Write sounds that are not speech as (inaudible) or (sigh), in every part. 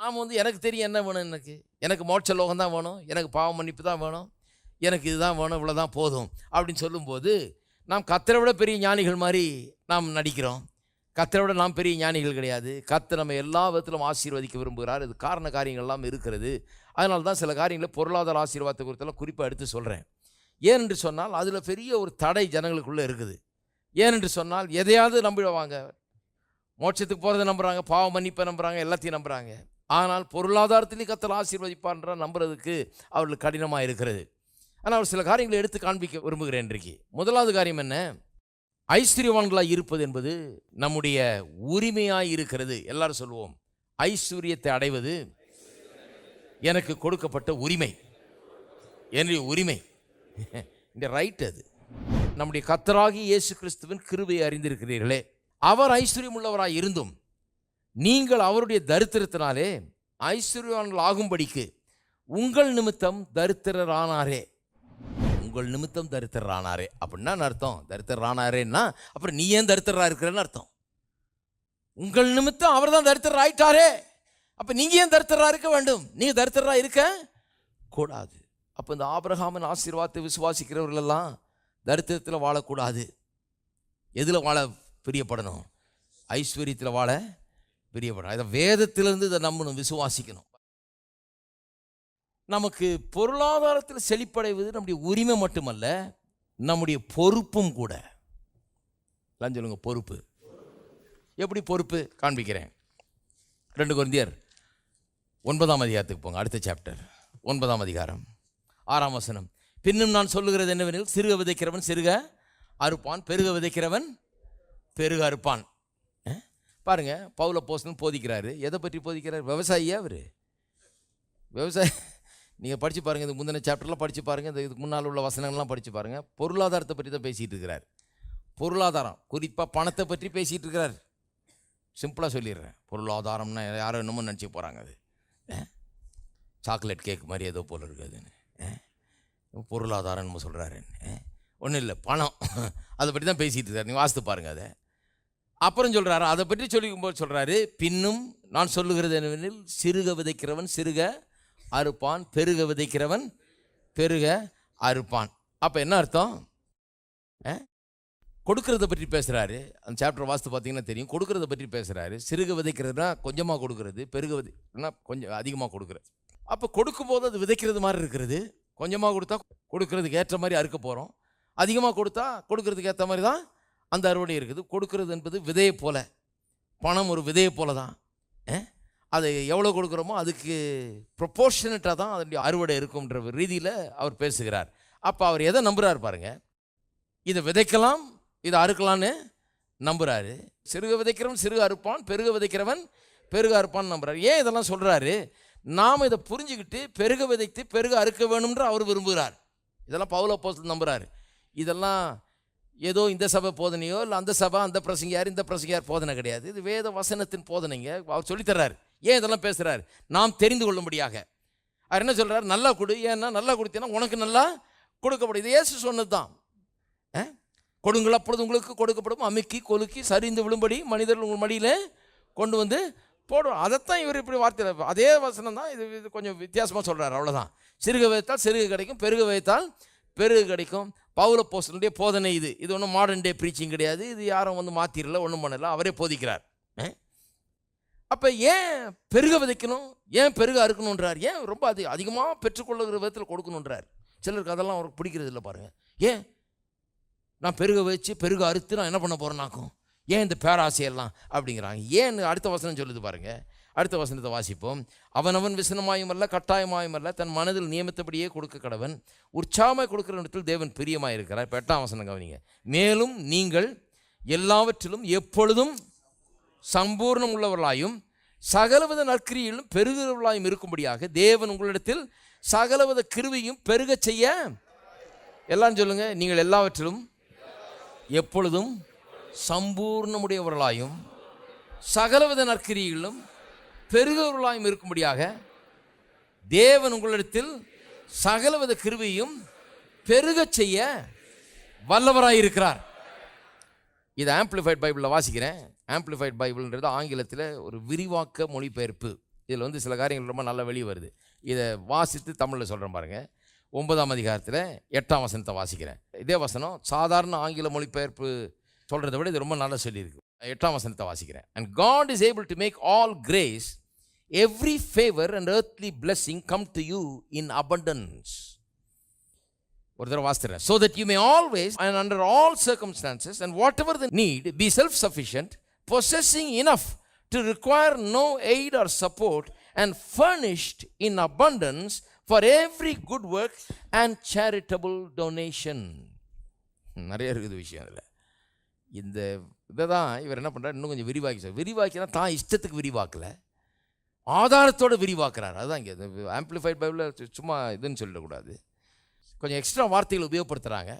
நாம் வந்து எனக்கு தெரியும் என்ன வேணும் எனக்கு. எனக்கு மோட்ச லோகம் தான் வேணும். எனக்கு பாவ மன்னிப்பு தான் வேணும். எனக்கு இதுதான் வேணும் இவ்வளோ தான் போதும் அப்படின்னு சொல்லும்போது நாம் கத்தரை விட பெரிய ஞானிகள் மாதிரி நாம் நடிக்கிறோம். கத்தரை விட நாம் பெரிய ஞானிகள் கிடையாது. கத்தை நம்ம எல்லா விதத்திலும் ஆசீர்வதிக்க விரும்புகிறார். இது காரண காரியங்கள்லாம் இருக்கிறது. அதனால தான் சில காரியங்களில் பொருளாதார ஆசீர்வாதத்தை குறித்தெல்லாம் குறிப்பாக எடுத்து சொல்கிறேன் ஏனென்று சொன்னால் அதில் பெரிய ஒரு தடை ஜனங்களுக்குள்ளே இருக்குது. ஏனென்று சொன்னால் எதையாவது நம்பிடுவாங்க. மோட்சத்துக்கு போகிறத நம்புகிறாங்க பாவ மன்னிப்பை நம்புகிறாங்க எல்லாத்தையும் நம்புகிறாங்க ஆனால் பொருளாதாரத்திலையும் கத்தல் ஆசீர்வதிப்பான்ற நம்புறதுக்கு அவர்களுக்கு கடினமாக இருக்கிறது ஆனால் அவர் சில காரியங்களை எடுத்து காண்பிக்க விரும்புகிறேன் இன்றைக்கு. முதலாவது காரியம் என்ன? ஐஸ்வர்யவான்களாக இருப்பது என்பது நம்முடைய உரிமையாக இருக்கிறது. எல்லாரும் சொல்லுவோம் ஐஸ்வர்யத்தை அடைவது எனக்கு கொடுக்கப்பட்ட உரிமை. என்னுடைய உரிமை. இந்த ரைட் அது. நம்முடைய கத்தராகி இயேசு கிறிஸ்துவின் கிருபையை அறிந்திருக்கிறீர்களே. அவர் ஐஸ்வர்யம் உள்ளவராக இருந்தும் நீங்கள் அவருடைய தரித்திரத்தினாலே ஐஸ்வர்யவான்கள் ஆகும்படிக்கு உங்கள் நிமித்தம் தரித்திரரானாரே. உங்கள் நிமித்தம் தரித்திரரானாரே. அப்படின்னா அர்த்தம்? தரித்திரரானாரேன்னா அப்புறம் நீ ஏன் தரித்திரரா இருக்கிறன்னு அர்த்தம். உங்கள் நிமித்தம் அவர் தான் தரித்திரர் ஆயிட்டாரே. அப்போ நீங்கள் ஏன் தரித்திரரா இருக்க வேண்டும்? நீங்கள் தரித்திரரா இருக்க கூடாது. அப்போ இந்த ஆபிரகாமன் ஆசீர்வாதத்தை விசுவாசிக்கிறவர்கள் எல்லாம் தரித்திரத்தில் வாழக்கூடாது. எதில் வாழ பிரியப்படணும்? ஐஸ்வர்யத்தில் வாழ பிரியப்படணும் இதை வேதத்திலிருந்து இதை நம்பணும் விசுவாசிக்கணும். நமக்கு பொருளாதாரத்தில் செழிப்படைவது நம்முடைய உரிமை மட்டுமல்ல நம்முடைய பொறுப்பும் கூட. எல்லாம் சொல்லுங்க பொறுப்பு. எப்படி பொறுப்பு? காண்பிக்கிறேன். ரெண்டு குருந்தியர் ஒன்பதாம் அதிகாரத்துக்கு போங்க அடுத்த சாப்டர் ஒன்பதாம் அதிகாரம் ஆறாம் வசனம். பின்னும் நான் சொல்லுகிறது என்னவெனில் சிறுக விதைக்கிறவன் சிறுக அறுப்பான் பெருக விதைக்கிறவன் பெருக அறுப்பான். பாருங்கள் பவுல போஸ்டன் போதிக்கிறாரு. எதை பற்றி போதிக்கிறார்? விவசாயியா அவர்? விவசாயி நீங்கள் படித்து பாருங்கள் இதுக்கு முந்தின சாப்டர்லாம் படித்து பாருங்கள் இந்த இதுக்கு முன்னால் உள்ள வசனங்கள்லாம் படித்து பாருங்கள் பொருளாதாரத்தை பற்றி தான் பேசிகிட்டு இருக்கிறார். பொருளாதாரம் குறிப்பாக பணத்தை பற்றி பேசிகிட்டு இருக்கிறார். சிம்பிளாக சொல்லிடுறேன். பொருளாதாரம்னா யாரும் என்னமோ நினச்சி போகிறாங்க அது. சாக்லேட் கேக் மாதிரி ஏதோ போல் இருக்குதுன்னு பொருளாதாரம் நம்ம சொல்கிறாரு ஒன்றும் இல்லை பணம். அதை பற்றி தான் பேசிகிட்டு இருக்கார். நீங்கள் வாசித்து பாருங்கள் அதை. அப்புறம் சொல்கிறாரு அதை பற்றி சொல்லிக்கும்போது சொல்கிறாரு பின்னும் நான் சொல்லுகிறது என்னவெனில் சிறுக விதைக்கிறவன் சிறுக அறுப்பான் பெருக விதைக்கிறவன் பெருக அறுப்பான். அப்போ என்ன அர்த்தம்? கொடுக்கறத பற்றி பேசுகிறாரு அந்த சாப்டர் வாஸ்து பார்த்தீங்கன்னா தெரியும். கொடுக்கறத பற்றி பேசுகிறாரு சிறுக விதைக்கிறதுனா கொஞ்சமாக கொடுக்கறது பெருக விதைனா கொஞ்சம் அதிகமாக கொடுக்குறது. அப்போ கொடுக்கும்போது அது விதைக்கிறது மாதிரி இருக்கிறது. கொஞ்சமாக கொடுத்தா கொடுக்கறதுக்கு ஏற்ற மாதிரி அறுக்க போகிறோம் அதிகமாக கொடுத்தா கொடுக்கறதுக்கு ஏற்ற மாதிரி தான் அந்த அறுவடை இருக்குது. கொடுக்கறது என்பது விதையை போல. பணம் ஒரு விதையை போல தான். அதை அது எவ்வளோ கொடுக்குறோமோ அதுக்கு ப்ரொப்போர்ஷனட்டாக தான் அதனுடைய அறுவடை இருக்கும்ன்ற ரீதியில் அவர் பேசுகிறார். அப்போ அவர் எதை நம்புகிறார் பாருங்கள் இதை விதைக்கலாம் இதை அறுக்கலான்னு நம்புகிறாரு சிறுக விதைக்கிறவன் சிறுக அறுப்பான் பெருக விதைக்கிறவன் பெருக அறுப்பான்னு நம்புறாரு. ஏன் இதெல்லாம் சொல்கிறாரு நாம் இதை புரிஞ்சுக்கிட்டு பெருக விதைத்து பெருக அறுக்க வேணும்ன்ற அவர் விரும்புகிறார். இதெல்லாம் பவுல போஸ்ட் நம்புகிறாரு இதெல்லாம் ஏதோ இந்த சபை போதனையோ இல்லை அந்த சபை அந்த பிரசங்கியார் இந்த பிரசங்கியார் போதனை கிடையாது. இது வேத வசனத்தின் போதனைங்க. அவர் சொல்லித்தர்றாரு ஏன் இதெல்லாம் பேசுகிறார் நாம் தெரிந்து கொள்ளும்படியாக. அவர் என்ன சொல்கிறார் நல்லா கொடு. ஏன்னா நல்லா கொடுத்தீங்கன்னா உனக்கு நல்லா கொடுக்கப்படும். இது இயேசு சொன்னது தான் கொடுங்கள் அப்பொழுது உங்களுக்கு கொடுக்கப்படும். அமுக்கி கொலுக்கி சரிந்து விழும்படி மனிதர்கள் உங்கள் மடியில் கொண்டு வந்து போடும். அதைத்தான் இவர் இப்படி வார்த்தையில் அதே வசனம் தான் இது இது கொஞ்சம் வித்தியாசமாக சொல்கிறார் அவ்வளோதான் சிறுக வைத்தால் சிறுக கிடைக்கும். பெருக வைத்தால் பெருகு கிடைக்கும். பவுல போஸ்டனுடைய போதனை இது. இது ஒன்றும் மாடர்ன் டே ப்ரீச்சிங் கிடையாது. இது யாரும் வந்து மாற்றிடல ஒன்றும் பண்ணல. அவரே போதிக்கிறார். அப்போ ஏன் பெருக விதைக்கணும்? ஏன் பெருக அறுக்கணுன்றார் ஏன் ரொம்ப அதிக அதிகமாக பெற்றுக்கொள்ளுகிற விதத்தில் கொடுக்கணுன்றார் சிலருக்கு அதெல்லாம் அவருக்கு பிடிக்கிறது இல்லை பாருங்கள் ஏன்? நான் பெருக வச்சு பெருக அறுத்து நான் என்ன பண்ண போகிறேன்னாக்கும் ஏன் இந்த பேராசையெல்லாம்? அப்படிங்கிறாங்க. ஏன் அடுத்த வசனம் சொல்லுது பாருங்கள் அடுத்த வசனத்தை வாசிப்போம். அவனவன் விசனமாயும் அல்ல கட்டாயமாயும் அல்ல தன் மனதில் நியமித்தபடியே கொடுக்க கடவன். உற்சாகமாக கொடுக்குற இடத்தில் தேவன் பிரியமாக இருக்கிறார். இப்போ எட்டாம் வசனம் கவனிங்க. மேலும் நீங்கள் எல்லாவற்றிலும் எப்பொழுதும் சம்பூர்ணம் உள்ளவர்களாயும் சகலவித நற்கிரியிலும் பெருகிறவர்களாயும் இருக்கும்படியாக தேவன் உங்களிடத்தில் சகலவித கிருவியும் பெருகச் செய்ய எல்லாம் சொல்லுங்கள் நீங்கள் எல்லாவற்றிலும் எப்பொழுதும் சம்பூர்ணமுடையவர்களாயும் சகலவித நற்கிரியிலும் பெருகவர்களாயும் இருக்கும்படியாக தேவன் உங்களிடத்தில் சகலவித கிருவியும் பெருகச் செய்ய வல்லவராயிருக்கிறார் இது ஆம்பிளிஃபைட் பைபிளில் வாசிக்கிறேன். ஆம்பிளிஃபைட் பைபிள்ன்றது ஆங்கிலத்தில் ஒரு விரிவாக்க மொழிபெயர்ப்பு. இதில் வந்து சில காரியங்கள் ரொம்ப நல்லா வெளியே வருது. இதை வாசித்து தமிழில் சொல்கிறேன் பாருங்கள் ஒன்பதாம் அதிகாரத்தில் எட்டாம் வசனத்தை வாசிக்கிறேன். இதே வசனம் சாதாரண ஆங்கில மொழிபெயர்ப்பு சொல்கிறத விட இது ரொம்ப நல்லா சொல்லியிருக்கு. எட்டாம் வசனத்தை வாசிக்கிறேன். And God is able to make all grace every favour and earthly blessing come to you in abundance. ஒரு தடவை வாசித்துறேன் so that you may always and under all circumstances and whatever the need be self sufficient possessing enough to require no aid or support and furnished in abundance for every good work and charitable donation நிறைய இருக்குது விஷயம் அதில் இந்த இதை தான் இவர் என்ன பண்ணுறாரு இன்னும் கொஞ்சம் விரிவாக்கி சொல்றார். விரிவாக்கினா தான் இஷ்டத்துக்கு விரிவாக்கலை. ஆதாரத்தோடு விரிவாக்குறார். அதுதான் இங்கே. ஆம்பிளிஃபைட் பைபிளில் சும்மா இதுன்னு சொல்லிடக்கூடாது கொஞ்சம் எக்ஸ்ட்ரா வார்த்தைகள் உபயோகப்படுத்துகிறாங்க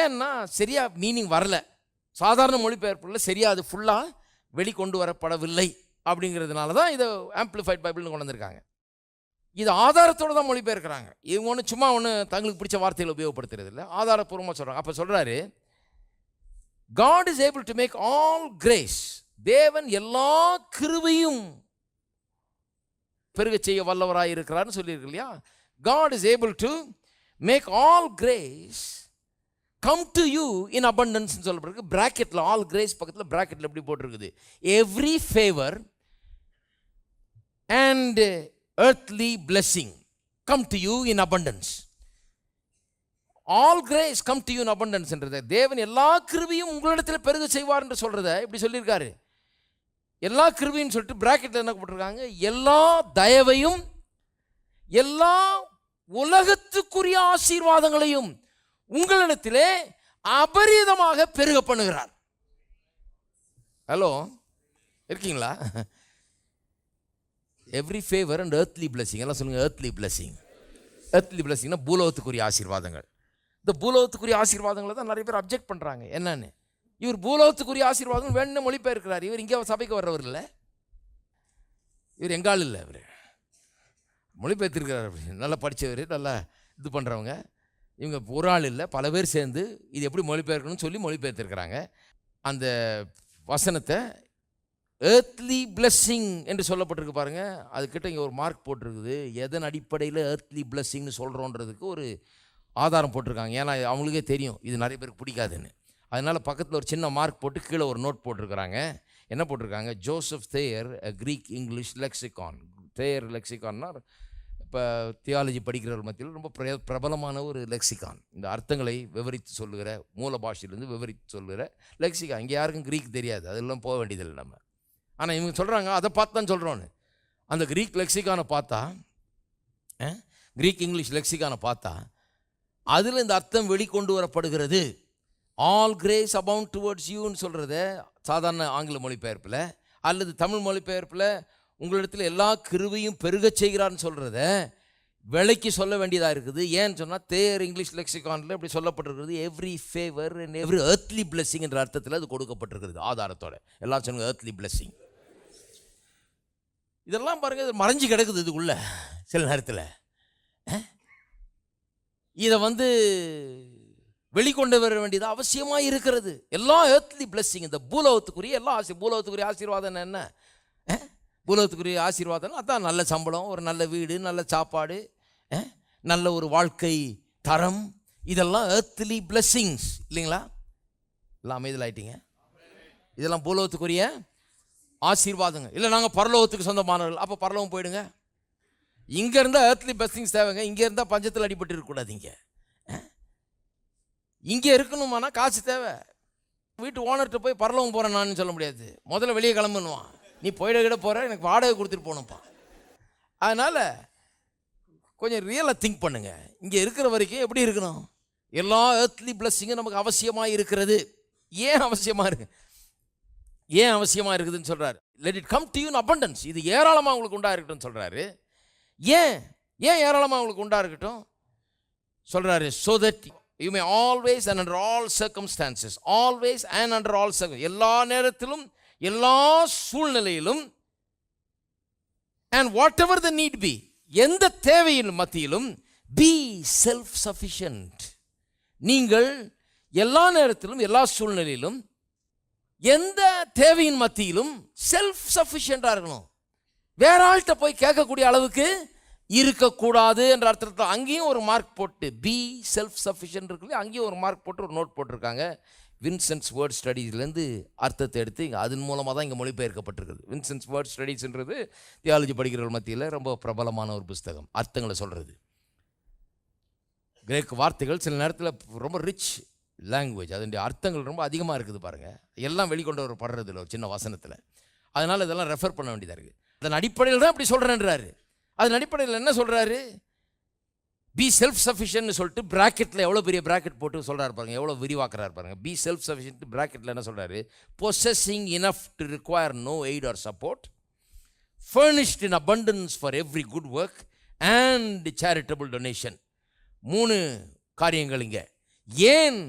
ஏன்னா சரியாக மீனிங் வரல. சாதாரண மொழிபெயர்ப்புல சரியாக அது ஃபுல்லாக வெளிக்கொண்டு வரப்படவில்லை அப்படிங்கிறதுனால தான் இதை ஆம்பிளிஃபைட் பைபிள்னு கொண்டு வந்திருக்காங்க. இது ஆதாரத்தோடு தான் மொழிபெயர்க்கிறாங்க. இவங்க ஒன்று சும்மா ஒன்று தங்களுக்கு பிடிச்ச வார்த்தைகளை உபயோகப்படுத்துறது இல்லை. ஆதாரப்பூர்வமாக சொல்கிறாங்க அப்போ சொல்கிறாரு God is able to make all grace தேவன் எல்லா கிருவையும் பெருக செய்ய வல்லவராக இருக்கிறார்னு சொல்லியிருக்கு இல்லையா? God is able to make all grace come to you in abundance சொல்லப்படுறது பிராக்கெட்டில் ஆல் கிரேஸ் பக்கத்தில் பிராக்கெட்டில் எப்படி போட்டிருக்குது? Every favour and earthly blessing come to you in abundance all grace come to you in அபண்டன்ஸ்ன்றது தேவன் எல்லா கிருபையும் உங்களிடத்தில் பெருக செய்வார் என்று சொல்கிறத இப்படி சொல்லியிருக்காரு. எல்லா கிருபைன்னு சொல்லிட்டு பிராக்கெட்டில் என்ன போட்டிருக்காங்க? எல்லா தயவையும் எல்லா உலகத்துக்குரிய ஆசீர்வாதங்களையும் உங்களிடத்திலே அபரீதமாக பெருக பண்ணுகிறார். ஹலோ இருக்கீங்களா? Every favour and earthly blessing எல்லாம் சொல்லுங்க ஏர்த்லி பிளஸிங் ஏர்த்லி பிளஸிங்னா பூலோகத்துக்குரிய ஆசீர்வாதங்கள். இந்த பூலோகத்துக்குரிய ஆசீர்வாதங்களை தான் நிறைய பேர் அப்ஜெக்ட் பண்ணுறாங்க என்னன்னு? இவர் பூலோகத்துக்குரிய ஆசீர்வாதம் வேணும்னு மொழிபெயர்க்கிறார். இவர் இங்கே சபைக்கு வர்றவர் இல்லை. இவர் எங்கால் இல்லை இவர். மொழிபெயர்த்திருக்கிறார் அப்படி. நல்லா படித்தவர் நல்லா இது பண்ணுறவங்க இவங்க ஒரு ஆள் இல்லை. பல பேர் சேர்ந்து இது எப்படி மொழிபெயர்க்கணும்னு சொல்லி மொழிபெயர்த்திருக்கிறாங்க. அந்த வசனத்தை ஏர்த்லி பிளஸ்ஸிங் என்று சொல்லப்பட்டிருக்கு பாருங்கள் அதுக்கிட்ட இங்கே ஒரு மார்க் போட்டிருக்குது. எதன் அடிப்படையில் ஏர்த்லி பிளஸ்ஸிங்னு சொல்கிறோன்றதுக்கு ஒரு ஆதாரம் போட்டிருக்காங்க. ஏன்னா அவங்களுக்கே தெரியும். இது நிறைய பேருக்கு பிடிக்காதுன்னு. அதனால் பக்கத்தில் ஒரு சின்ன மார்க் போட்டு கீழே ஒரு நோட் போட்டிருக்கிறாங்க. என்ன போட்டிருக்காங்க? Joseph Thayer Greek English lexicon Thayer லெக்சிகான்னா இப்போ தியாலஜி படிக்கிறவர் மத்தியில் ரொம்ப பிர பிரபலமான ஒரு லெக்சிகான் இந்த அர்த்தங்களை விவரித்து சொல்லுகிற மூல பாஷையிலேருந்து விவரித்து சொல்லுகிற லெக்சிகான் இங்கே யாருக்கும் க்ரீக் தெரியாது. அதெல்லாம் போக வேண்டியதில்லை நம்ம. ஆனால் இவங்க சொல்கிறாங்க அதை பார்த்து தான் சொல்கிறோன்னு அந்த க்ரீக் லெக்சிகானை பார்த்தா க்ரீக் இங்கிலீஷ் லெக்சிகானை பார்த்தா அதில் இந்த அர்த்தம் வெளிக்கொண்டு வரப்படுகிறது. ஆல் கிரேஸ் அபவுண்ட் டுவர்ட்ஸ் யூன்னு சொல்கிறத சாதாரண ஆங்கில மொழிபெயர்ப்பில் அல்லது தமிழ் மொழிபெயர்ப்பில் உங்களிடத்தில் எல்லா கிருவையும் பெருகச் செய்கிறான்னு சொல்கிறத விலைக்கு சொல்ல வேண்டியதாக இருக்குது. ஏன்னு சொன்னால் தேர் இங்கிலீஷ் லெக்சிகானில் இப்படி சொல்லப்பட்டிருக்கிறது. Every favour and every earthly blessing என்ற அர்த்தத்தில் அது கொடுக்கப்பட்டிருக்கிறது ஆதாரத்தோட. எல்லாம் சொன்ன ஏர்த்லி பிளெஸ்ஸிங் இதெல்லாம் பாருங்கள் இது மறைஞ்சு கிடக்குது இதுக்குள்ளே சில நேரத்தில். இதை வந்து வெளிக்கொண்டு வர வேண்டியது அவசியமாக இருக்கிறது. எல்லா ஏர்த்லி blessing இந்த பூலோகத்துக்குரிய எல்லா ஆசி பூலோகத்துக்குரிய ஆசீர்வாதம் என்ன? பூலோகத்துக்குரிய ஆசீர்வாதம் அதான் நல்ல சம்பளம் ஒரு நல்ல வீடு நல்ல சாப்பாடு நல்ல ஒரு வாழ்க்கை தரம். இதெல்லாம் ஏர்த்லி blessings. இல்லைங்களா? எல்லாம் அமைதியில் ஆயிட்டீங்க இதெல்லாம் பூலோகத்துக்குரிய ஆசீர்வாதங்க. இல்லை நாங்கள் பரலோகத்துக்கு சொந்தமானவர்கள். அப்போ பரலோகம் போயிடுங்க. இங்கே இருந்தால் ஏர்த்லி blessings தேவைங்க. இங்கே இருந்தால் பஞ்சத்தில் அடிபட்டு இருக்கக்கூடாது இங்கே. இங்கே இருக்கணுமானா காசு தேவை. வீட்டு ஓனர்கிட்ட போய் பரலவும் போகிறேன் நான் சொல்ல முடியாது. முதல்ல வெளியே கிளம்புனுவான் நீ போயிட கிட போகிற எனக்கு வாடகை கொடுத்துட்டு போகணும்ப்பா. அதனால் கொஞ்சம் ரியலாக திங்க் பண்ணுங்கள் இங்கே இருக்கிற வரைக்கும் எப்படி இருக்கணும்? எல்லா ஏர்த்லி பிளஸ்ஸிங்கும் நமக்கு அவசியமாக இருக்கிறது. ஏன் அவசியமாக இருக்கு? ஏன் அவசியமாக இருக்குதுன்னு சொல்கிறாரு let it come to you in abundance இது ஏராளமாக உங்களுக்கு உண்டாக இருக்கட்டும் சொல்கிறாரு ஏன்? ஏன் ஏராளமாக உங்களுக்கு உண்டாக இருக்கட்டும் சொல்கிறாரு so that you may always and under all circumstances always and under all circum எல்லா நேரத்திலும் எல்லா சூழ்நிலையிலும் and whatever the need be எந்த தேவையின் மத்தியிலும் பி செல்ஃப் சஃபிஷியன்ட் நீங்கள் எல்லா நேரத்திலும் எல்லா சூழ்நிலையிலும் எந்த தேவையின் மத்தியிலும் செல்ஃப் சஃபிஷியண்டாக இருக்கணும். வேற ஆள்கிட்ட போய் கேட்கக்கூடிய அளவுக்கு இருக்கக்கூடாது என்ற அர்த்தத்தில் அங்கேயும் ஒரு மார்க் போட்டு பி செல்ஃப் சஃபிஷியன்ட் இருக்குல்ல அங்கேயும் ஒரு மார்க் போட்டு ஒரு நோட் போட்டிருக்காங்க. வின்சென்ட்ஸ் வேர்ட் ஸ்டடீஸ்லேருந்து அர்த்தத்தை எடுத்து இங்கே அதன் மூலமாக தான் இங்கே மொழிபெயர்க்கப்பட்டிருக்குது. வின்சென்ட்ஸ் வேர்ட் ஸ்டடீஸ்ன்றது தியாலஜி படிக்கிறவர்கள் மத்தியில் ரொம்ப பிரபலமான ஒரு புஸ்தகம். அர்த்தங்களை சொல்கிறது கிரேக் வார்த்தைகள் சில நேரத்தில் ரொம்ப ரிச் லாங்குவேஜ் அதனுடைய அர்த்தங்கள் ரொம்ப அதிகமாக இருக்குது பாருங்கள் எல்லாம் வெளிக்கொண்டு ஒரு படுறதில்ல ஒரு சின்ன வசனத்தில். அதனால் இதெல்லாம் ரெஃபர் பண்ண வேண்டியதாக இருக்குது அதன் அடிப்படையில் தான் அப்படி சொல்கிறேன்றாரு அதன் அடிப்படையில் என்ன சொல்கிறாரு பி செல்ஃப் சஃபிஷியன்ட்னு சொல்லிட்டு ப்ராக்கெட்டில் எவ்வளோ பெரிய ப்ராக்கெட் போட்டு சொல்கிறாரு பாருங்க எவ்வளோ விரிவாக்குறாரு பாருங்க. பி செல்ஃப் சஃபிஷியன்ட் ப்ராக்கெட்டில் என்ன சொல்கிறாரு possessing enough to require no aid or support furnished in abundance for every good work and charitable donation மூணு காரியங்கள் இங்கே. ஏன்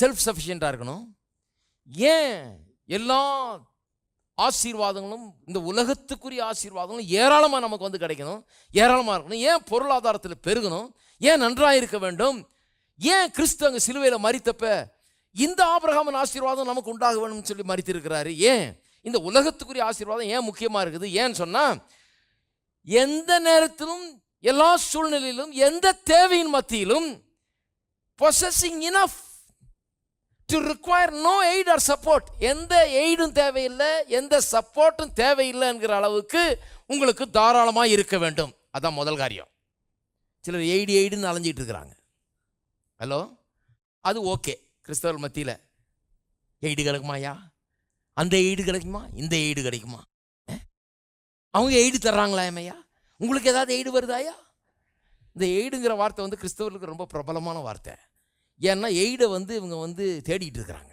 செல்ஃப் சஃபிஷியண்ட்டாக இருக்கணும்? ஏன் எல்லா ஆசீர்வாதங்களும் இந்த உலகத்துக்குரிய ஆசீர்வாதங்களும் ஏராளமாக நமக்கு வந்து கிடைக்கணும். ஏராளமாக இருக்கணும். ஏன் பொருளாதாரத்தில் பெருகணும்? ஏன் நன்றாக இருக்க வேண்டும்? ஏன் கிறிஸ்து அங்கே சிலுவையில் மறித்தப்ப இந்த ஆபிரகாமன் ஆசீர்வாதம் நமக்கு உண்டாக வேணும்னு சொல்லி மறித்திருக்கிறாரு ஏன்? இந்த உலகத்துக்குரிய ஆசீர்வாதம் ஏன் முக்கியமாக இருக்குது? ஏன்னு சொன்னால் எந்த நேரத்திலும் எல்லா சூழ்நிலையிலும் எந்த தேவையின் மத்தியிலும் possessing enough to require no aid or support எந்த எய்டும் தேவையில்லை எந்த சப்போர்ட்டும் தேவையில்லை என்கிற அளவுக்கு உங்களுக்கு தாராளமாக இருக்க வேண்டும். அதான் முதல் காரியம். சிலர் எய்டு எய்டுன்னு அலைஞ்சிட்டு இருக்கிறாங்க. ஹலோ அது ஓகே கிறிஸ்தவர் மத்தியில். எய்டு கிடைக்குமாயா அந்த எய்டு கிடைக்குமா? இந்த எய்டு கிடைக்குமா? அவங்க எய்டு தர்றாங்களா ஏமையா உங்களுக்கு ஏதாவது எய்டு வருதாயா இந்த எய்டுங்கிற வார்த்தை வந்து கிறிஸ்தவர்களுக்கு ரொம்ப பிரபலமான வார்த்தை. ஏன்னா எய்டை வந்து இவங்க வந்து தேடிட்டு இருக்கிறாங்க.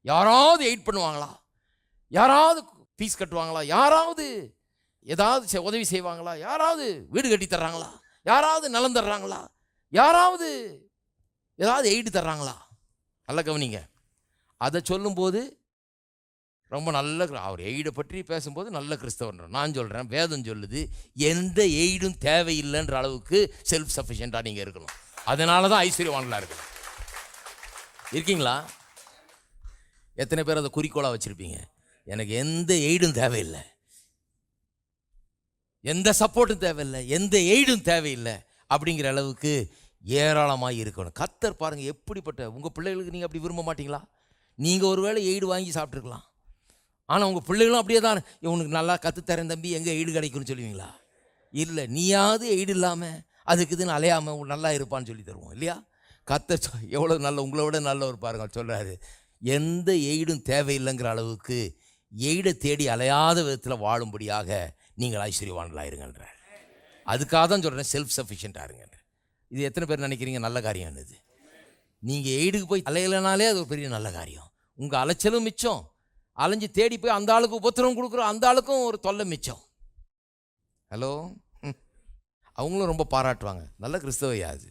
யாராவது எய்ட் பண்ணுவாங்களா? யாராவது ஃபீஸ் கட்டுவாங்களா? யாராவது ஏதாவது செ- உதவி செய்வாங்களா? யாராவது வீடு கட்டி தர்றாங்களா? யாராவது நலம் தர்றாங்களா? யாராவது ஏதாவது எய்டு தர்றாங்களா? நல்ல கவனிங்க. அதை சொல்லும்போது ரொம்ப நல்ல அவர் எய்டை பற்றி பேசும்போது நல்ல கிறிஸ்தவன் நான் சொல்கிறேன் வேதம் சொல்லுது எந்த எய்டும் தேவையில்லைன்ற அளவுக்கு செல்ஃப் சஃபிஷியண்ட்டாக நீங்கள் இருக்கணும். அதனால தான் ஐஸ்வர்யவான்களாக இருக்கணும் இருக்கீங்களா? எத்தனை பேர் அதை குறிக்கோளாக வச்சுருப்பீங்க? எனக்கு எந்த எய்டும் தேவையில்லை. எந்த சப்போர்ட்டும் தேவையில்லை. எந்த எய்டும் தேவையில்லை. அப்படிங்கிற அளவுக்கு ஏராளமாக இருக்கணும். கத்தர் பாருங்கள் எப்படிப்பட்ட உங்கள் பிள்ளைகளுக்கு நீங்கள் அப்படி விரும்ப மாட்டிங்களா? நீங்கள் ஒருவேளை எய்டு வாங்கி சாப்பிட்ருக்கலாம் ஆனால் உங்கள் பிள்ளைகளும் அப்படியே தான் இவனுக்கு நல்லா கற்றுத்தரேன் தம்பி எங்கே எய்டு கிடைக்கும்னு சொல்லுவீங்களா? இல்லை நீயாவது எய்டு இல்லாமல் அதுக்கு இதுன்னு அலையாமல் நல்லா இருப்பான்னு சொல்லி தருவோம் இல்லையா? கத்த எவ்வளோ நல்ல உங்களை விட நல்லவர் பாருங்கள் சொல்கிறாரு எந்த எய்டும் தேவையில்லைங்கிற அளவுக்கு எய்டை தேடி அலையாத விதத்தில் வாழும்படியாக நீங்கள் ஐஸ்வர்யவான்களாயிருங்கன்றார். அதுக்காக தான் சொல்கிறேன் செல்ஃப் சஃபிஷியண்ட்டாக இருங்கன்ற இது எத்தனை பேர் நினைக்கிறீங்க நல்ல காரியம் இது நீங்கள் எய்டுக்கு போய் அலையலைனாலே அது ஒரு பெரிய நல்ல காரியம். உங்கள் அலைச்சலும் மிச்சம். அலைஞ்சு தேடி போய் அந்த ஆளுக்கு உபத்திரம் கொடுக்குறோம் அந்த ஆளுக்கும் ஒரு தொல்லை மிச்சம். ஹலோ ம். (laughs) அவங்களும் ரொம்ப பாராட்டுவாங்க. நல்ல கிறிஸ்தவையா அது.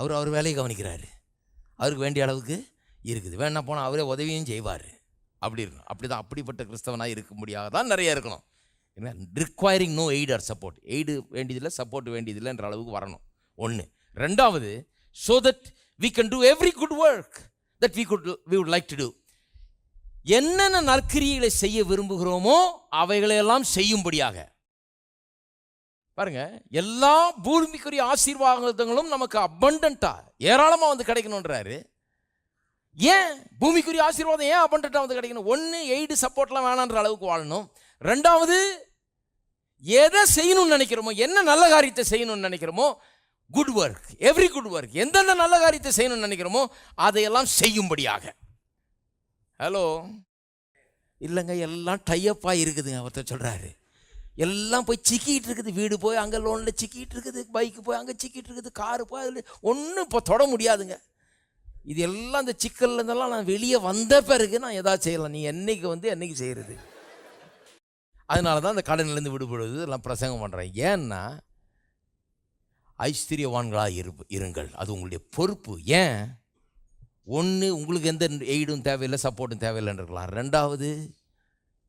அவர் அவர் வேலையை கவனிக்கிறாரு. அவருக்கு வேண்டிய அளவுக்கு இருக்குது. வேணா போனால் அவரே உதவியும் செய்வார். அப்படி இருக்கணும். அப்படி தான் அப்படிப்பட்ட கிறிஸ்தவனாக இருக்க முடியாத? தான் நிறைய இருக்கணும். என்ன? Requiring no aid or support aid வேண்டியதில்லை சப்போர்ட் வேண்டியதில்லைன்ற அளவுக்கு வரணும். ஒன்று ரெண்டாவது so that we can do every good work that we good we would like to do என்னென்ன நற்கிரியைகளை செய்ய விரும்புகிறோமோ அவைகளையெல்லாம் செய்யும்படியாக. பாருங்க எல்லா பூமிக்குரிய ஆசீர்வாதங்களும் நமக்கு அபண்டண்டா ஏராளமாக வந்து கிடைக்கணுன்றாரு ஏன்? பூமிக்குரிய ஆசீர்வாதம் ஏன் அபண்டன்ட்டாக வந்து கிடைக்கணும்? ஒன்று எய்டு சப்போர்ட்லாம் வேணான்ற அளவுக்கு வாழணும். ரெண்டாவது எதை செய்யணும்னு நினைக்கிறோமோ என்ன நல்ல காரியத்தை செய்யணும்னு நினைக்கிறோமோ good work every good work எந்தெந்த நல்ல காரியத்தை செய்யணும்னு நினைக்கிறோமோ அதையெல்லாம் செய்யும்படியாக. ஹலோ இல்லைங்க எல்லாம் டையப்பாக இருக்குதுங்க ஒருத்தர் சொல்கிறாரு எல்லாம் போய் சிக்கிட்டு இருக்குது. வீடு போய் அங்கே லோனில் சிக்கிட்டு இருக்குது. பைக்கு போய் அங்கே சிக்கிட்டு இருக்குது. காரு போய் அதில் ஒன்றும் இப்போ தொட முடியாதுங்க. இது எல்லாம் இந்த சிக்கல்ல இருந்தெல்லாம் நான் வெளியே வந்த பிறகு நான் எதாவது செய்யலாம். நீ என்னைக்கு வந்து என்னைக்கு செய்கிறது அதனால தான் அந்த கடனிலேருந்து விடுபடுவது எல்லாம் பிரசங்கம் பண்ணுறேன் ஏன்னா ஐஸ்வர்யவான்களாக இரு இருங்கள். அது உங்களுடைய பொறுப்பு. ஏன்? ஒன்று உங்களுக்கு எந்த எய்டும் தேவையில்லை சப்போர்ட்டும் தேவையில்லைன்னு இருக்கலாம் ரெண்டாவது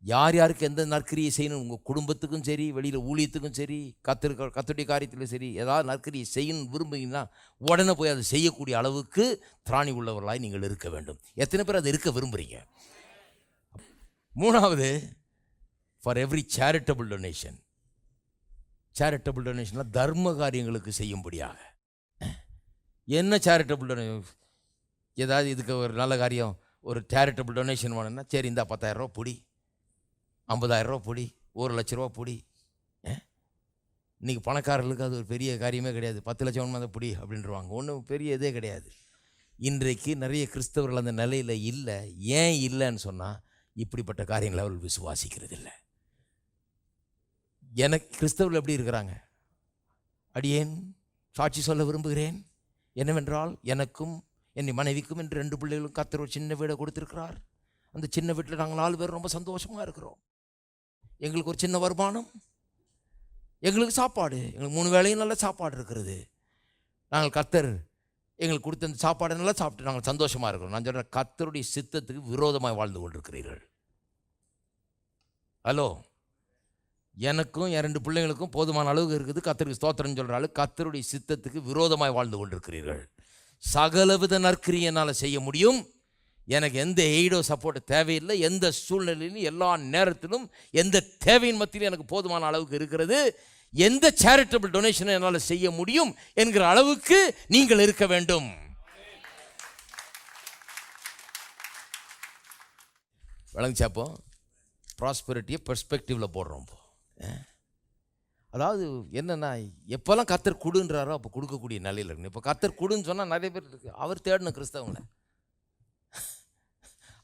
யார் யாருக்கு எந்த நற்கிரியை செய்யணும்? உங்கள் குடும்பத்துக்கும் சரி வெளியில் ஊழியத்துக்கும் சரி கத்திருக்க கத்துடைய காரியத்திலும் சரி ஏதாவது நற்கிரியை செய்யணும் விரும்புகிறீங்கன்னா உடனே போய் அதை செய்யக்கூடிய அளவுக்கு திராணி உள்ளவர்களாய் நீங்கள் இருக்க வேண்டும். எத்தனை பேர் அதை இருக்க விரும்புகிறீங்க மூணாவது for every charitable donation charitable டொனேஷன்லாம் தர்ம காரியங்களுக்கு செய்யும்படியாக. என்ன சேரிட்டபிள் டொனேஷன் ஏதாவது இதுக்கு ஒரு நல்ல காரியம் ஒரு சேரிட்டபிள் டொனேஷன் வேணும்னா சரி இந்த பத்தாயிரரூவா பிடி. ஐம்பதாயிரரூவா பிடி ஒரு லட்ச ரூபா பிடி. இன்றைக்கி பணக்காரர்களுக்கு அது ஒரு பெரிய காரியமே கிடையாது. பத்து லட்சம் அதை பிடி அப்படின்றவாங்க. ஒன்றும் பெரிய இதே கிடையாது. இன்றைக்கு நிறைய கிறிஸ்தவர்கள் அந்த நிலையில் இல்லை. ஏன் இல்லைன்னு சொன்னால் இப்படிப்பட்ட காரியங்களை அவர்கள் விசுவாசிக்கிறது இல்லை. எனக்கு கிறிஸ்தவர்கள் எப்படி இருக்கிறாங்க? அடியேன் சாட்சி சொல்ல விரும்புகிறேன். என்னவென்றால் எனக்கும் என் மனைவிக்கும் என்று ரெண்டு பிள்ளைகளும் கத்தர் ஒரு சின்ன வீடை கொடுத்துருக்கிறார். அந்த சின்ன வீட்டில் நாங்கள் நாலு பேர் ரொம்ப சந்தோஷமாக இருக்கிறோம். எங்களுக்கு ஒரு சின்ன வருமானம். எங்களுக்கு சாப்பாடு. எங்களுக்கு மூணு வேளையும் நல்ல சாப்பாடு இருக்கிறது. நாங்கள் கத்தர் எங்களுக்கு கொடுத்த அந்த சாப்பாடு நல்லா சாப்பிட்டு நாங்கள் சந்தோஷமாக இருக்கிறோம். நான் சொல்கிறேன் கத்தருடைய சித்தத்துக்கு விரோதமாக வாழ்ந்து கொண்டிருக்கிறீர்கள். ஹலோ எனக்கும் என் ரெண்டு பிள்ளைங்களுக்கும் போதுமான அளவுக்கு இருக்குது. கத்தருக்கு ஸ்தோத்திரம் சொல்கிற கத்தருடைய சித்தத்துக்கு விரோதமாய் வாழ்ந்து கொண்டிருக்கிறீர்கள். சகலவித நற்கிரியை என்னால் செய்ய முடியும். எனக்கு எந்த எய்டோ சப்போர்ட்டு தேவையில்லை எந்த சூழ்நிலையிலும் எல்லா நேரத்திலும் எந்த தேவையின் மத்தியிலும் எனக்கு போதுமான அளவுக்கு இருக்கிறது. எந்த சேரிட்டபிள் டொனேஷனை என்னால் செய்ய முடியும் என்கிற அளவுக்கு நீங்கள் இருக்க வேண்டும். விளங்குச்சாப்போ ப்ராஸ்பெரிட்டியை பெர்ஸ்பெக்டிவில் போடுறோம் இப்போ. அதாவது என்னென்னா எப்போல்லாம் கத்தர் கொடுன்றாரோ அப்போ கொடுக்கக்கூடிய நிலையில் இருக்கணும். இப்போ கத்தர் கொடுன்னு சொன்னால் நிறைய பேர் இருக்கு. அவர் தேடணும் கிறிஸ்தவங்களை.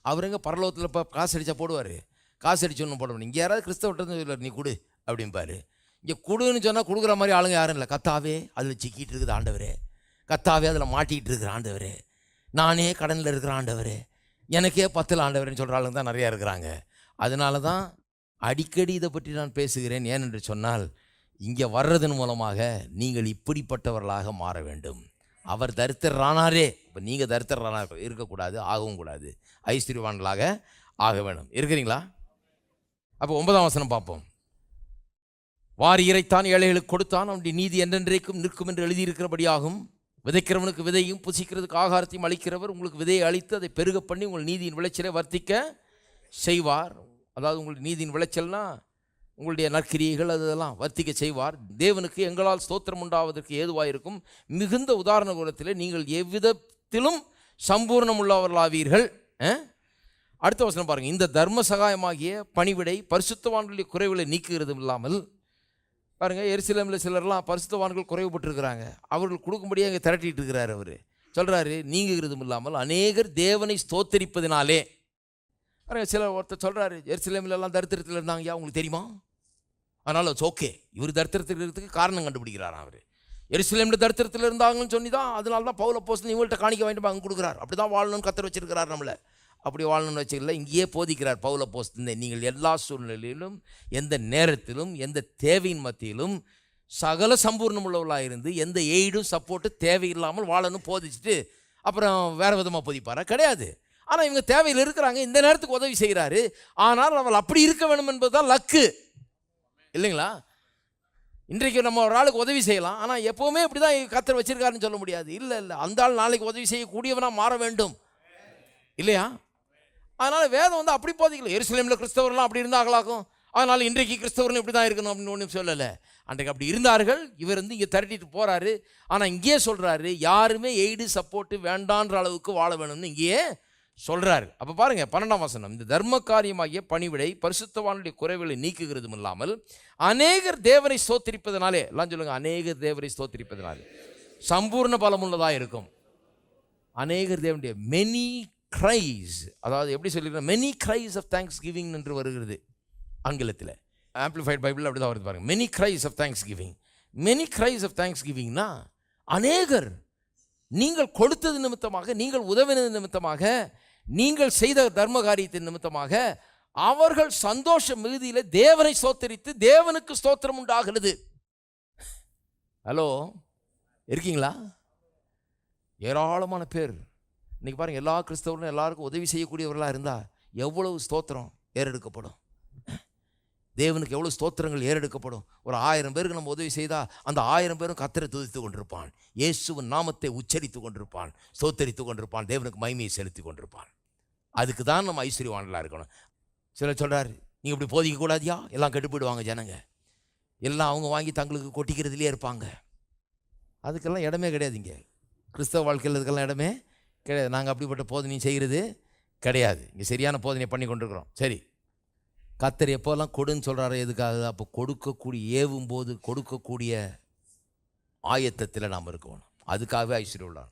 அவருங்க பரலோகத்தில் இப்போ காசு அடித்தா போடுவார். காசு அடிச்சு ஒன்றும் போட முடியும் இங்கே யாராவது கிறிஸ்தவர்கிட்ட சொல்லுவார் நீ கொடு அப்படிம்பாரு. இங்கே கொடுன்னு சொன்னால் கொடுக்குற மாதிரி ஆளுங்க யாரும் இல்லை. கத்தாவே அதில் சிக்கிட்டு இருக்குது ஆண்டவரே. கத்தாவே அதில் மாட்டிக்கிட்டு இருக்கிற ஆண்டவரே. நானே கடனில் இருக்கிற ஆண்டவரே. எனக்கே பத்தில் ஆண்டவர்னு சொல்கிற ஆளுங்க தான் நிறையா இருக்கிறாங்க. அதனால தான் அடிக்கடி இதை பற்றி நான் பேசுகிறேன். ஏனென்று சொன்னால் இங்கே வர்றதன் மூலமாக நீங்கள் இப்படிப்பட்டவர்களாக மாற வேண்டும். அவர் தரித்திரானாரே இப்போ நீங்கள் தரித்திரானா இருக்கக்கூடாது ஆகவும் கூடாது ஐஸ்வர்யவான்களாக ஆக வேணும் இருக்கிறீங்களா? அப்போ ஒன்பதாம் வசனம் பார்ப்போம். வாரி இறைத்தான் ஏழைகளுக்கு கொடுத்தான். அவனுடைய நீதி என்றென்றைக்கும் நிற்கும் என்று எழுதியிருக்கிறபடியாகும். விதைக்கிறவனுக்கு விதையும் புசிக்கிறதுக்கு ஆகாரத்தையும் அளிக்கிறவர் உங்களுக்கு விதையை அளித்து அதை பெருக பண்ணி உங்கள் நீதியின் விளைச்சலை வர்த்திக்க செய்வார். அதாவது உங்களுடைய நீதியின் விளைச்சல்னால் உங்களுடைய நற்கிரியைகள் அதெல்லாம் வர்த்திக்க செய்வார். தேவனுக்கு எங்களால் ஸ்தோத்திரம் உண்டாவதற்கு ஏதுவாக இருக்கும் மிகுந்த உதாரண குலத்திலே நீங்கள் எவ்விதத்திலும் சம்பூர்ணம் உள்ளவர்களாவீர்கள் அடுத்த வசனம் பாருங்கள் இந்த தர்ம சகாயமாகிய பணிவிடை பரிசுத்தவான்களுடைய குறைவுகளை நீக்குகிறதும் இல்லாமல் பாருங்கள் எரிசிலமில் சிலர்லாம் பரிசுத்தவான்கள் குறைவுபட்டிருக்கிறாங்க அவர்கள் கொடுக்கும்படியே அங்கே திரட்டிட்டு இருக்கிறார் அவர். சொல்கிறாரு நீங்குகிறதும் இல்லாமல் அநேகர் தேவனை ஸ்தோத்தரிப்பதினாலே. பாருங்கள் சிலர் ஒருத்தர் சொல்கிறாரு எருசலேமில் எல்லாம் தரித்திரத்தில் இருந்தாங்க ஐயா உங்களுக்கு தெரியுமா? அதனால் இட்ஸ் ஓகே இவர் தரித்திரத்தில் இருக்கிறதுக்கு காரணம் கண்டுபிடிக்கிறாராம் அவர். எருசலேமில் தரித்திரத்தில் இருந்தாங்கன்னு சொல்லி தான் அதனால தான் பவுல போஸ்ட் இவங்கள்ட்ட காணிக்க வாங்கிட்டு அங்கே கொடுக்குறார். அப்படி தான் வாழணும்னு கத்தர் வச்சிருக்கிறார் நம்மளை. அப்படி வாழணும்னு வச்சுக்கல இங்கேயே போதிக்கிறார் பவுல போஸ்ட் நீங்கள் எல்லா சூழ்நிலையிலும் எந்த நேரத்திலும் எந்த தேவையின் மத்தியிலும் சகல சம்பூர்ணம் உள்ளவர்களாக இருந்து எந்த எய்டும் சப்போர்ட்டு தேவையில்லாமல் வாழணும் போதிச்சுட்டு அப்புறம் வேறு விதமாக போதிப்பாரா? கிடையாது. ஆனால் இவங்க தேவையில் இருக்கிறாங்க இந்த நேரத்துக்கு உதவி செய்கிறாரு ஆனால் அவள் அப்படி இருக்க வேணும் என்பது தான் லக்கு. இல்லைங்களா? இன்றைக்கு நம்ம ஒரு ஆளுக்கு உதவி செய்யலாம். ஆனால் எப்போவுமே இப்படி தான் கத்தர் வச்சிருக்காருன்னு சொல்ல முடியாது. இல்லை இல்லை. அந்த ஆள் நாளைக்கு உதவி செய்யக்கூடியவனாக மாற வேண்டும். இல்லையா? அதனால் வேதம் வந்து அப்படி போதிக்கல. எருசலேமில் கிறிஸ்தவர்லாம் அப்படி இருந்தாங்களாக்கும் அதனால் இன்றைக்கு கிறிஸ்தவர்கள் இப்படி தான் இருக்கணும் அப்படின்னு ஒன்றும் சொல்லலை. அன்றைக்கு அப்படி இருந்தார்கள். இவர் வந்து இங்கே திரட்டிட்டு போகிறாரு ஆனால் இங்கேயே சொல்கிறாரு யாருமே எய்டு சப்போர்ட்டு வேண்டான்ற அளவுக்கு வாழ வேணும்னு இங்கேயே சொல்கிறாரு அப்போ பாருங்கள் பன்னெண்டாம் வசனம். இந்த தர்ம காரியமாகிய பணிவிடை பரிசுத்தவானுடைய குறைவுகளை நீக்குகிறதும் இல்லாமல் அநேகர் தேவனை சோத்திரிப்பதனாலே எல்லாம் சொல்லுங்க அநேகர் தேவனை சோத்திரிப்பதனாலே சம்பூர்ண பலமுள்ளதாக இருக்கும். அநேகர் தேவனுடைய மெனி கிரைஸ் அதாவது எப்படி சொல்லியிருக்கேன் many Christ of thanksgiving என்று வருகிறது ஆங்கிலத்தில். ஆம்பிளிஃபைட் பைபிள் அப்படி தான் வருது பாருங்க. Many cries of thanksgiving many cries of thanks கிவிங்னா அநேகர் நீங்கள் கொடுத்தது நிமித்தமாக நீங்கள் உதவினது நிமித்தமாக நீங்கள் செய்த தர்ம காரியத்தின் நிமித்தமாக அவர்கள் சந்தோஷ மிகுதியில் தேவனை சோத்தரித்து தேவனுக்கு ஸ்தோத்திரம் உண்டாகிறது. ஹலோ இருக்கீங்களா? ஏராளமான பேர். இன்னைக்கு பாருங்கள் எல்லா கிறிஸ்தவர்களும் எல்லாருக்கும் உதவி செய்யக்கூடியவர்களாக இருந்தால் எவ்வளவு ஸ்தோத்திரம் ஏறெடுக்கப்படும்? தேவனுக்கு எவ்வளோ ஸ்தோத்திரங்கள் ஏறெடுக்கப்படும்? ஒரு ஆயிரம் பேருக்கு நம்ம உதவி செய்தால் அந்த ஆயிரம் பேரும் கத்தரை துதித்து கொண்டிருப்பான். இயேசுவின் நாமத்தை உச்சரித்து கொண்டிருப்பான் ஸ்தோத்தரித்து கொண்டிருப்பான் தேவனுக்கு மகிமையை செலுத்தி கொண்டிருப்பான். அதுக்கு தான் நம்ம ஐஸ்வர்யவான்களாக இருக்கணும். சிலர் சொல்கிறார் நீங்கள் இப்படி போதிக்க கூடாதியா? எல்லாம் கெட்டு போயிடுவாங்க ஜனங்க. எல்லாம் அவங்க வாங்கி தங்களுக்கு கொட்டிக்கிறதுலேயே இருப்பாங்க. அதுக்கெல்லாம் இடமே கிடையாதுங்க கிறிஸ்தவ வாழ்க்கையில் இதுக்கெல்லாம் இடமே கிடையாது. நாங்கள் அப்படிப்பட்ட போதனையும் செய்கிறது கிடையாது. இங்கே சரியான போதனை பண்ணி கொண்டிருக்கிறோம். சரி. கத்தர் எப்போல்லாம் கொடுன்னு சொல்கிறாரு எதுக்காக அப்போ கொடுக்கக்கூடிய ஏவும் போது கொடுக்கக்கூடிய ஆயத்தத்தில் நாம் இருக்கணும். அதுக்காகவே ஐஸ்வர்யம் உள்ளார்.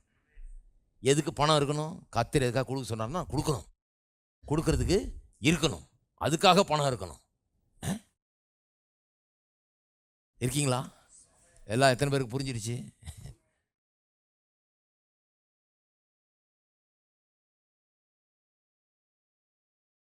எதுக்கு பணம் இருக்கணும்? கத்தர் எதுக்காக கொடுக்க சொன்னார்னா கொடுக்கணும். கொடுக்கறதுக்கு இருக்கணும். அதுக்காக பணம் இருக்கணும். இருக்கீங்களா? எல்லாம் எத்தனை பேருக்கு புரிஞ்சிருச்சு